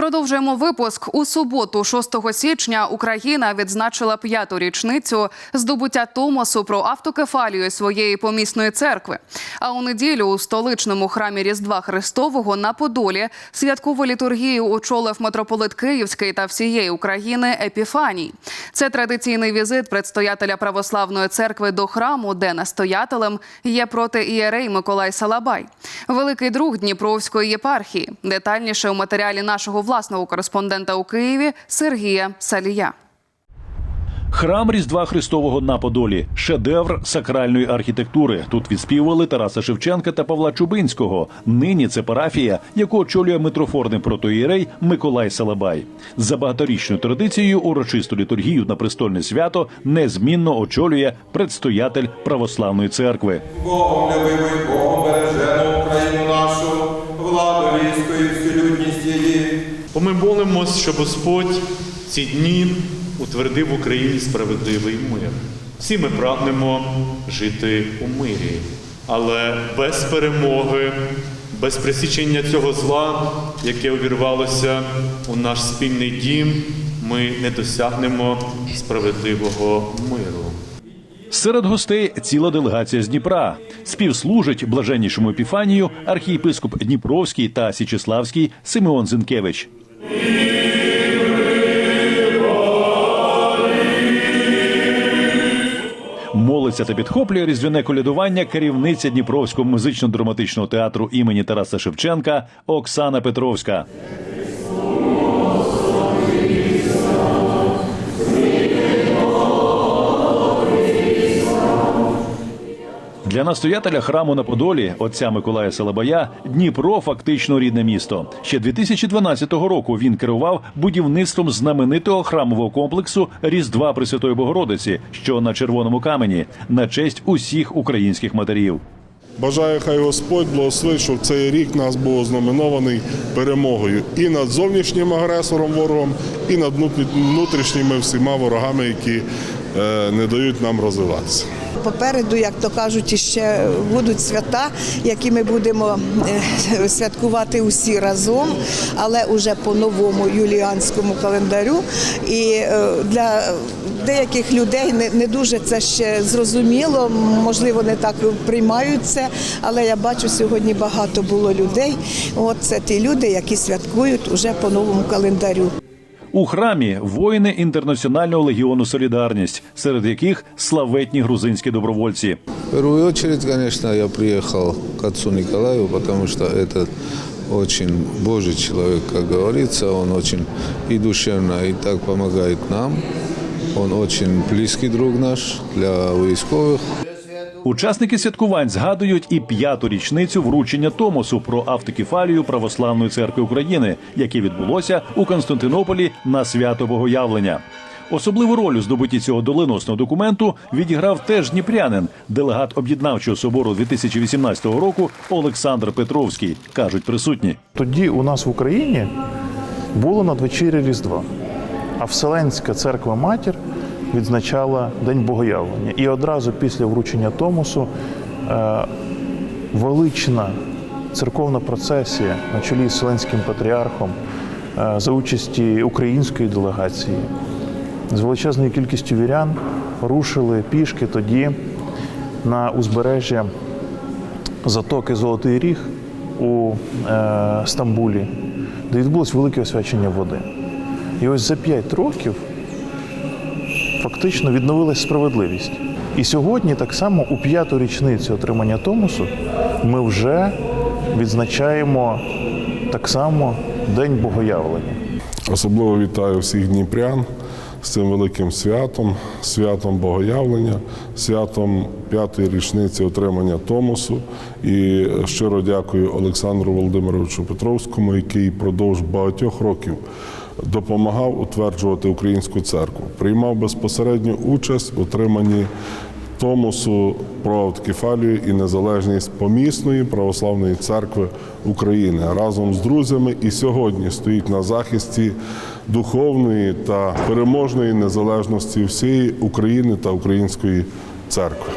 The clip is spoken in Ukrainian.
Продовжуємо випуск у суботу, 6 січня. Україна відзначила п'яту річницю здобуття Томосу про автокефалію своєї помісної церкви. А у неділю у столичному храмі Різдва Христового на Подолі святкову літургію очолив митрополит Київський та всієї України Епіфаній. Це традиційний візит предстоятеля православної церкви до храму, де настоятелем є протиієрей Миколай Салабай, великий друг Дніпровської єпархії. Детальніше у матеріалі нашого власного кореспондента у Києві Сергія Салія. Храм Різдва Христового на Подолі шедевр сакральної архітектури. Тут відспівували Тараса Шевченка та Павла Чубинського. Нині це парафія, яку очолює митрофорний протоїрей Миколай Салабай. За багаторічною традицією урочисту літургію на престольне свято незмінно очолює предстоятель православної церкви. Богом любивий, Богом бережемо Україну нашу, владу війську і її. Бо ми молимось, що Господь ці дні утвердив в Україні справедливий мир. Всі ми прагнемо жити у мирі, але без перемоги, без присічення цього зла, яке увірвалося у наш спільний дім, ми не досягнемо справедливого миру. Серед гостей ціла делегація з Дніпра. Співслужить блаженнішому епіфанію архієпископ Дніпровський та Січеславський Симеон Зинкевич. Молиться та підхоплює різдвяне колядування керівниця Дніпровського музично-драматичного театру імені Тараса Шевченка Оксана Петровська. Для настоятеля храму на Подолі, отця Миколая Салабая, Дніпро фактично рідне місто. Ще 2012 року він керував будівництвом знаменитого храмового комплексу Різдва Пресвятої Богородиці, що на червоному камені, на честь усіх українських матерів. Бажаю, хай Господь благословить, щоб цей рік нас був ознаменований перемогою і над зовнішнім агресором ворогом, і над внутрішніми всіма ворогами, які не дають нам розвиватися. Попереду, як то кажуть, ще будуть свята, які ми будемо е, святкувати усі разом, але уже по новому юліанському календарю. І е, для деяких людей не дуже це ще зрозуміло, можливо, не так приймають це, але я бачу сьогодні багато було людей. От це ті люди, які святкують уже по новому календарю. У храмі воїни інтернаціонального легіону Солідарність, серед яких славетні грузинські добровольці. В первую очередь, конечно, я приехал к отцу Николаю, потому что это очень Божий человек, как говорится. Он очень и душевно, и так помогает нам. Он очень близкий друг наш для військових. Учасники святкувань згадують і п'яту річницю вручення Томосу про автокефалію Православної церкви України, яке відбулося у Константинополі на свято Богоявлення. Особливу роль у здобутті цього доленосного документу відіграв теж дніпрянин, делегат об'єднавчого собору 2018 року Олександр Петровський, кажуть присутні. Тоді у нас в Україні було надвечір'я Різдва, а Вселенська церква Матір відзначала День Богоявлення. І одразу після вручення Томосу е, велична церковна процесія на чолі з Вселенським патріархом е, за участі української делегації з величезною кількістю вірян рушили пішки тоді на узбережжя затоки Золотий Ріг у е, Стамбулі, де відбулось велике освячення води. І ось за п'ять років фактично відновилась справедливість. І сьогодні, так само, у п'яту річницю отримання Томосу, ми вже відзначаємо так само День Богоявлення. Особливо вітаю всіх дніпрян з цим великим святом, святом Богоявлення, святом п'ятої річниці отримання Томосу. І щиро дякую Олександру Володимировичу Петровському, який продовж багатьох років допомагав утверджувати українську церкву, приймав безпосередню участь у отриманні Томосу про автокефалію і незалежність помісної православної церкви України разом з друзями і сьогодні стоїть на захисті духовної та переможної незалежності всієї України та української церкви.